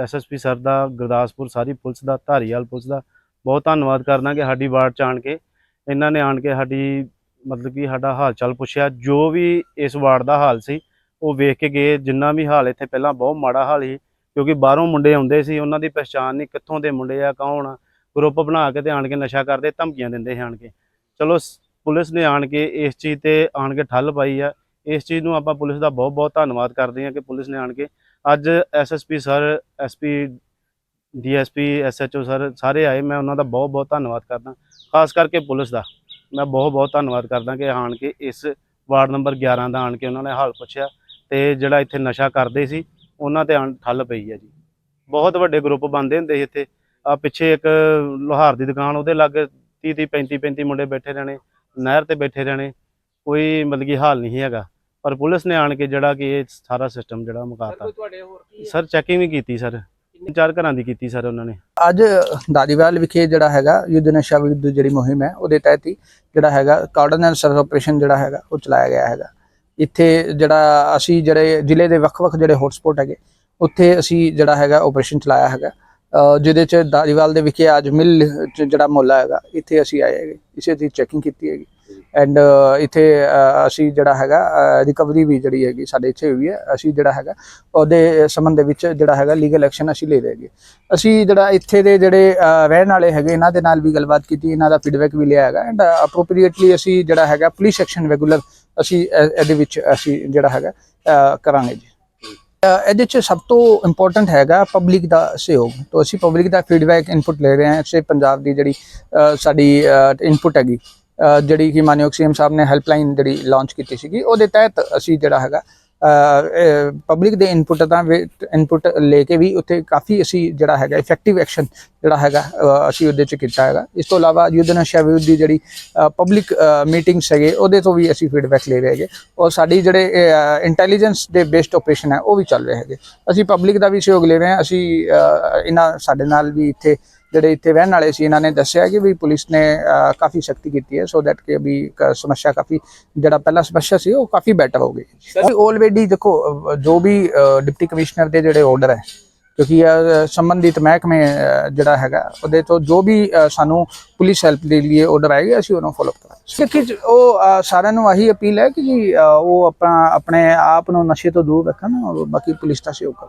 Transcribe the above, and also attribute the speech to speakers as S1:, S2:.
S1: SSP sir ਦਾ, ਗੁਰਦਾਸਪੁਰ ਸਾਰੀ police ਦਾ, ਧਾਰੀਵਾਲ ਪੁਲਿਸ ਦਾ ਬਹੁਤ ਧੰਨਵਾਦ ਕਰਦਾ ਕਿ ਸਾਡੀ ਵਾਰਡ ਚ ਆਣ ਕੇ, ਇਹਨਾਂ ਨੇ ਆਣ ਕੇ ਸਾਡੀ ਮਤਲਬ ਕਿ ਸਾਡਾ ਹਾਲ ਚਾਲ ਪੁੱਛਿਆ। ਜੋ ਵੀ ਇਸ ਵਾਰਡ ਦਾ ਹਾਲ ਸੀ, ਉਹ ਵੇਖ ਕੇ ਗਏ। ਜਿੰਨਾ ਵੀ ਹਾਲ ਇੱਥੇ ਪਹਿਲਾਂ ਬਹੁਤ ਮਾੜਾ ਹਾਲ ਸੀ, ਕਿਉਂਕਿ ਬਾਹਰੋਂ ਮੁੰਡੇ ਆਉਂਦੇ ਸੀ, ਉਹਨਾਂ ਦੀ ਪਛਾਣ ਨਹੀਂ ਕਿੱਥੋਂ ਦੇ ਮੁੰਡੇ ਆ, ਕੌਣ ਆ। ਗਰੁੱਪ ਬਣਾ ਕੇ ਤੇ ਆਣ ਕੇ ਨਸ਼ਾ ਕਰਦੇ, ਧਮਕੀਆਂ ਦਿੰਦੇ ਸੀ ਆਣ ਕੇ। ਚਲੋ, ਸ- ਪੁਲਿਸ ਨੇ ਆਣ ਕੇ ਇਸ ਚੀਜ਼ ਤੇ ਆਣ ਕੇ ਠੱਲ ਪਾਈ ਆ। ਇਸ ਚੀਜ਼ ਨੂੰ ਆਪਾਂ ਪੁਲਿਸ ਦਾ ਬਹੁਤ ਬਹੁਤ ਧੰਨਵਾਦ ਕਰਦੇ ਹਾਂ ਕਿ ਪੁਲਿਸ ਨੇ ਆਣ ਕੇ ਅੱਜ SSP sir SP DSP SHO sir ਸਾਰੇ ਆਏ। ਮੈਂ ਉਹਨਾਂ ਦਾ ਬਹੁਤ ਬਹੁਤ ਧੰਨਵਾਦ ਕਰਦਾ। ਖਾਸ ਕਰਕੇ ਪੁਲਿਸ ਦਾ। ਮੈਂ ਬਹੁਤ ਬਹੁਤ ਧੰਨਵਾਦ ਕਰਦਾ ਕਿ ਆਣ ਕੇ ਇਸ ਵਾਰਡ ਨੰਬਰ 11 ਦਾ ਆਣ ਕੇ ਉਹਨਾਂ ਨੇ ਹਾਲ ਪੁੱਛਿਆ ਤੇ ਜਿਹੜਾ ਇੱਥੇ ਨਸ਼ਾ ਕਰਦੇ ਸੀ, ਉਹਨਾਂ ਤੇ ਆਣ ਠੱਲ ਪਈ ਹੈ ਜੀ। ਬਹੁਤ ਵੱਡੇ ਗਰੁੱਪ ਬਣਦੇ ਹੁੰਦੇ ਸੀ ਇੱਥੇ। ਆ ਪਿੱਛੇ ਇੱਕ ਲੋਹਾਰ ਦੀ ਦੁਕਾਨ, ਉਹਦੇ ਲਾਗੇ 30 30 35 35 ਮੁੰਡੇ ਬੈਠੇ ਰਹਿਣੇ, ਨਹਿਰ ਤੇ ਬੈਠੇ ਰਹਿਣੇ। ਕੋਈ ਮਤਲਬ ਕਿ ਹਾਲ ਨਹੀਂ ਹੈਗਾ। ਪਰ ਪੁਲਿਸ ਨੇ ਆਣ ਕੇ ਜਿਹੜਾ ਕਿ ਇਹ ਸਾਰਾ ਸਿਸਟਮ ਜਿਹੜਾ ਮੁਕਾਤਾ। ਸਰ ਚੈਕਿੰਗ ਵੀ ਕੀਤੀ ਸਰ। ਚਾਰ ਘਰਾਂ ਦੀ ਕੀਤੀ ਸਰ ਉਹਨਾਂ ਨੇ।
S2: ਅੱਜ ਦਾਦੀਵਾਲ ਵਿਖੇ ਜਿਹੜਾ ਹੈਗਾ ਯੁੱਧ ਨਸ਼ਾ ਵਿਰੁੱਧ ਜਿਹੜੀ ਮੁਹਿੰਮ ਹੈ ਉਹਦੇ ਤਹਿਤ ਹੀ ਜਿਹੜਾ ਹੈਗਾ ਕਾਰਡਨਲ ਸਰਚ ਆਪਰੇਸ਼ਨ ਜਿਹੜਾ ਹੈਗਾ ਉਹ ਚਲਾਇਆ ਗਿਆ ਹੈਗਾ। ਇੱਥੇ ਜਿਹੜਾ ਅਸੀਂ ਜਿਹੜੇ ਜ਼ਿਲ੍ਹੇ ਦੇ ਵੱਖ-ਵੱਖ ਜਿਹੜੇ ਹੌਟਸਪੌਟ ਹੈਗੇ ਉੱਥੇ ਅਸੀਂ ਜਿਹੜਾ ਹੈਗਾ ਆਪਰੇਸ਼ਨ ਚਲਾਇਆ ਹੈਗਾ। ਜਿਹਦੇ ਚ ਦਾਦੀਵਾਲ ਦੇ ਵਿਖੇ ਅੱਜ ਮਿਲ ਜਿਹੜਾ ਮੁਹੱਲਾ ਹੈਗਾ ਇੱਥੇ ਅਸੀਂ ਆਏ ਹੈਗੇ। ਇਸੇ ਦੀ ਚੈਕਿੰਗ ਕੀਤੀ ਹੈਗੀ। ਐਂਡ ਇੱਥੇ ਅਸੀਂ ਜਿਹੜਾ ਹੈਗਾ ਰਿਕਵਰੀ ਵੀ ਜਿਹੜੀ ਹੈਗੀ ਸਾਡੇ ਇੱਥੇ ਹੋਈ ਹੈ, ਅਸੀਂ ਜਿਹੜਾ ਹੈਗਾ, ਉਹਦੇ ਸੰਬੰਧ ਦੇ ਵਿੱਚ ਜਿਹੜਾ ਹੈਗਾ ਲੀਗਲ ਐਕਸ਼ਨ ਅਸੀਂ ਲੈ ਰਹੇ ਹੈਗੇ। ਅਸੀਂ ਜਿਹੜਾ ਇੱਥੇ ਦੇ ਜਿਹੜੇ ਰਹਿਣ ਵਾਲੇ ਹੈਗੇ, ਇਹਨਾਂ ਦੇ ਨਾਲ ਵੀ ਗੱਲਬਾਤ ਕੀਤੀ, ਇਹਨਾਂ ਦਾ ਫੀਡਬੈਕ ਵੀ ਲਿਆ ਹੈਗਾ। ਐਂਡ ਅਪਰੋਪਰੀਏਟਲੀ ਅਸੀਂ ਜਿਹੜਾ ਹੈਗਾ ਪੁਲਿਸ ਐਕਸ਼ਨ ਰੈਗੂਲਰ ਅਸੀਂ ਇਹਦੇ ਵਿੱਚ ਅਸੀਂ ਜਿਹੜਾ ਹੈਗਾ ਕਰਾਂਗੇ ਜੀ। ਇਹਦੇ ਚ ਸਭ ਤੋਂ ਇੰਪੋਰਟੈਂਟ ਹੈਗਾ ਪਬਲਿਕ ਦਾ ਸਹਿਯੋਗ। ਤੋਂ ਅਸੀਂ ਪਬਲਿਕ ਦਾ ਫੀਡਬੈਕ ਇਨਪੁਟ ਲੈ ਰਹੇ ਹਾਂ ਸੇ ਪੰਜਾਬ ਦੀ ਜਿਹੜੀ ਸਾਡੀ ਇਨਪੁਟ ਹੈਗੀ। ਜਿਹੜੀ ਕਿ ਮਾਨਯੋਗ ਸੀਐਮ ਸਾਹਿਬ ਨੇ ਹੈਲਪਲਾਈਨ ਜਿਹੜੀ ਲਾਂਚ ਕੀਤੀ ਸੀਗੀ, ਉਹਦੇ ਤਹਿਤ ਅਸੀਂ ਜਿਹੜਾ ਹੈਗਾ ਪਬਲਿਕ ਦੇ ਇਨਪੁਟ ਦਾ ਇਨਪੁਟ ਲੈ ਕੇ ਵੀ ਉੱਥੇ ਕਾਫੀ ਅਸੀਂ ਜਿਹੜਾ ਹੈਗਾ ਇਫੈਕਟਿਵ ਐਕਸ਼ਨ ਜਿਹੜਾ ਹੈਗਾ ਅਸੀਂ ਉਹਦੇ ਚ ਕੀਤਾ ਹੈਗਾ। ਇਸ ਤੋਂ ਇਲਾਵਾ ਯੁੱਧ ਨਸ਼ਾ ਵਿਰੁੱਧ ਦੀ ਜਿਹੜੀ ਪਬਲਿਕ ਮੀਟਿੰਗਸ ਹੈਗੇ, ਉਹਦੇ ਤੋਂ ਵੀ ਅਸੀਂ ਫੀਡਬੈਕ ਲੈ ਰਹੇ ਹੈਗੇ। ਔਰ ਸਾਡੀ ਜਿਹੜੇ ਇੰਟੈਲੀਜੈਂਸ ਦੇ ਬੇਸਡ ਆਪਰੇਸ਼ਨ ਹੈ, ਉਹ ਵੀ ਚੱਲ ਰਹੇ ਹੈਗੇ। ਅਸੀਂ ਪਬਲਿਕ ਦਾ ਵੀ ਸਹਿਯੋਗ ਲੈ ਰਹੇ ਹਾਂ, ਅਸੀਂ ਇਹਨਾਂ ਸਾਡੇ ਨਾਲ ਵੀ ਇੱਥੇ ਜਿਹੜੇ ਇੱਥੇ ਰਹਿਣ ਵਾਲੇ ਸੀ ਇਹਨਾਂ ਨੇ ਦੱਸਿਆ ਕਿ ਵੀ ਪੁਲਿਸ ਨੇ ਕਾਫੀ ਸਖਤੀ ਕੀਤੀ ਹੈ ਸੋ ਦੈਟ ਕਿ ਕ- ਸਮੱਸਿਆ ਕਾਫੀ ਜਿਹੜਾ ਪਹਿਲਾ ਸਮੱਸਿਆ ਸੀ ਉਹ ਕਾਫੀ ਬੈਟਰ ਹੋ ਗਈ। ਆਲਰੇਡੀ ਦੇਖੋ ਜੋ ਵੀ ਡਿਪਟੀ ਕਮਿਸ਼ਨਰ ਦੇ ਜਿਹੜੇ ਆਰਡਰ ਹੈ ਕਿਉਂਕਿ ਸੰਬੰਧਿਤ ਮਹਿਕਮੇ ਜਿਹੜਾ ਹੈਗਾ ਉਹਦੇ ਤੋਂ ਜੋ ਵੀ ਸਾਨੂੰ ਪੁਲਿਸ ਹੈਲਪ ਦੇ ਲਈ ਆਰਡਰ ਆਏਗਾ ਅਸੀਂ ਉਹਨੂੰ ਫੋਲੋ ਕਰਾਂਗੇ। ਕਿ ਉਹ ਸਾਰਿਆਂ ਨੂੰ ਆਹੀ ਅਪੀਲ ਹੈ ਕਿ ਉਹ ਆਪਣਾ ਆਪਣੇ ਆਪ ਨੂੰ ਨਸ਼ੇ ਤੋਂ ਦੂਰ ਰੱਖਣ ਬਾਕੀ ਪੁਲਿਸ ਦਾ ਸਹਿਯੋਗ ਕਰਨ।